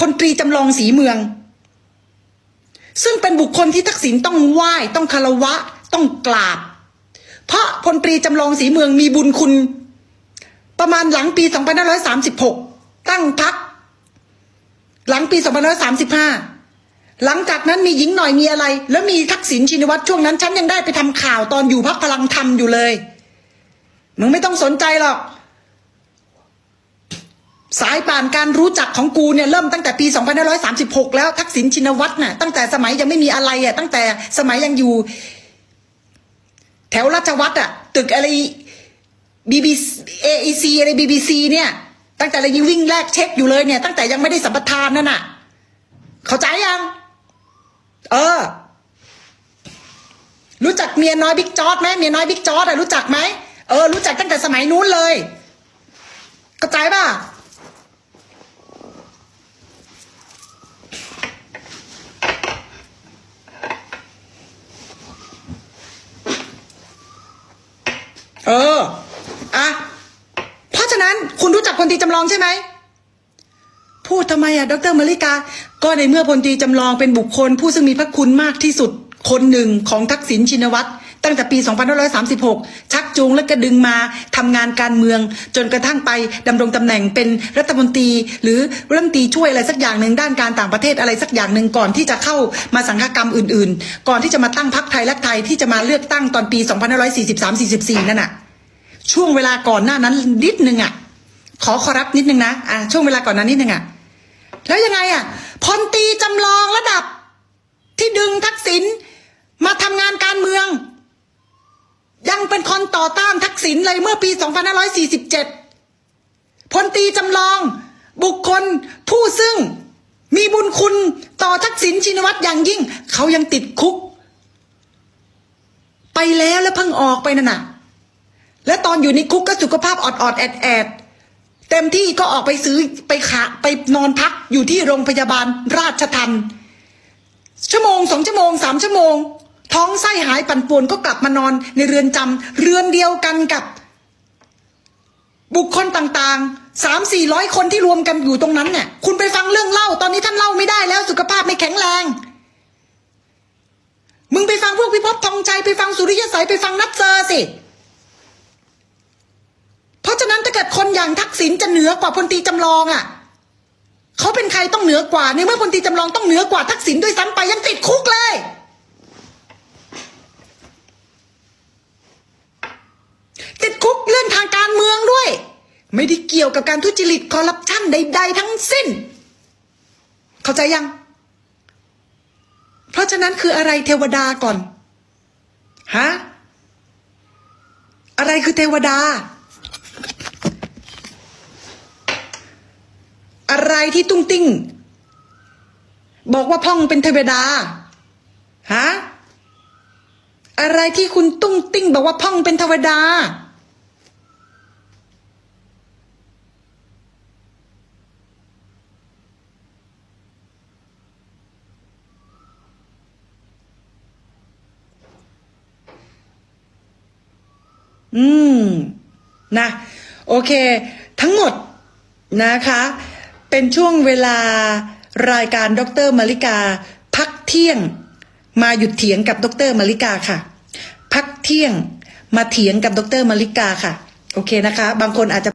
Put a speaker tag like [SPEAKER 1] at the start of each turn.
[SPEAKER 1] พลตรีจำลองสีเมือง ซึ่งเป็นบุคคลที่ทักษิณต้องไหว้ต้องคารวะ ต้องกราบ เพราะพลตรีจำลองสีเมืองมีบุญคุณ ประมาณหลังปี 2536 ตั้งพัก หลังปี 2535 หลังจากนั้นมีหญิงหน่อยมีอะไร แล้วมีทักษิณชินวัตรช่วงนั้น ฉันยังได้ไปทำข่าวตอนอยู่พักพลังธรรมอยู่เลย มึงไม่ต้องสนใจหรอก สายป่านการรู้จักของกูเนี่ยเริ่มตั้งแต่ปี 2536 แล้วทักษิณชินวัตรน่ะตั้งแต่สมัยยังไม่มีอะไรอะตั้งแต่สมัยยังอยู่ แถวราชวัตรอะตึกอะไรบีบีเอซีอะไรบีบีซีเนี่ย ตั้งแต่เรายังวิ่งแลกเช็คอยู่เลยเนี่ย ตั้งแต่ยังไม่ได้สัมปทานนั่นน่ะ เข้าใจยัง เออ รู้จักเมียน้อยบิ๊กจอดไหมเมียน้อยบิ๊กจอดอะรู้จักไหมเออรู้จักตั้งแต่สมัยนู้นเลยเข้าใจป่ะ เอออะเพราะฉะนั้นคุณรู้จักพลตีจำลองใช่ไหมพูดทำไมอะดรมาริกา ก็ในเมื่อพลตีจำลองเป็นบุคคล ผู้ซึ่งมีพระคุณมากที่สุดคนหนึ่งของทักษิณชินวัตร ตั้งแต่ปี 2536 ชักจูงและกระดึงมาทำงานการเมือง จนกระทั่งไปดำรงตำแหน่งเป็นรัฐมนตรี หรือรัฐมนตรีช่วยอะไรสักอย่างหนึ่งด้านการต่างประเทศอะไรสักอย่างหนึ่งก่อนที่จะเข้ามาสังฆกรรมอื่น ๆ ก่อนที่จะมาตั้งพรรคไทยรักไทยที่จะมาเลือกตั้งตอนปี 2543-44 นั่นน่ะ ช่วงเวลาก่อนหน้านั้นนิดนึงอะ ขอขอรับนิดนึงนะอะช่วงเวลาก่อนนั้นนิดนึงอะแล้วยังไงอะพลตรีจำลองระดับที่ดึงทักษิณมาทำงานการเมืองเป็นคนต่อต้านทัก ษิณเลยเมื่อปี 2547 พลตีจำลอง บุคคลผู้ซึ่งมีบุญคุณต่อทักษิณชินวัตรอย่างยิ่ง เขายังติดคุก ไปแล้วแล้วเพิ่งออกไปนั่นน่ะ และตอนอยู่ในคุกก็สุขภาพอดอดๆแอดแอดเต็มที่ก็ออกไปซื้อไปขาไปนอนพักอยู่ที่โรงพยาบาลราชทันชั่วโมงสองชั่วโมงสามชั่วโมง ท้องไส้หายปั่นป่วนก็กลับมานอนในเรือนจำเรือนเดียวกันกับ บุคคลต่างๆสามสี่ร้อยคนที่รวมกันอยู่ตรงนั้นเนี่ยคุณไปฟังเรื่องเล่า ตอนนี้ท่านเล่าไม่ได้แล้วสุขภาพไม่แข็งแรง มึงไปฟังพวกพิภพทองใจไปฟังสุริยสัยไปฟังนัทเซอร์สิเพราะฉะนั้นถ้าเกิดคนอย่างทักษิณจะเหนือกว่าพลตีจำลองอะเขาเป็นใครต้องเหนือกว่าในเมื่อพลตีจำลองต้องเหนือกว่าทักษิณด้วยซ้ำไปยังติดคุกเลย ติดคุกเรื่องทางการเมืองด้วย ไม่ได้เกี่ยวกับการทุจริตคอร์รัปชันใด ๆ ทั้งสิ้น เข้าใจยัง เพราะฉะนั้นคืออะไรเทวดาก่อน ฮะ อะไรคือเทวดา อะไรที่ตุ้งติ้ง บอกว่าพ่องเป็นเทวดา ฮะ อะไรที่คุณตุ้งติ้ง บอกว่าพ่องเป็นเทวดา อืม นะ โอเค ทั้งหมดนะคะ เป็นช่วงเวลารายการดรมาริกา พักเที่ยง มาหยุดเถียงกับดรมาริกาค่ะ พักเที่ยงมาเถียงกับดรมาริกาค่ะ โอเคนะคะ บางคนอาจจะ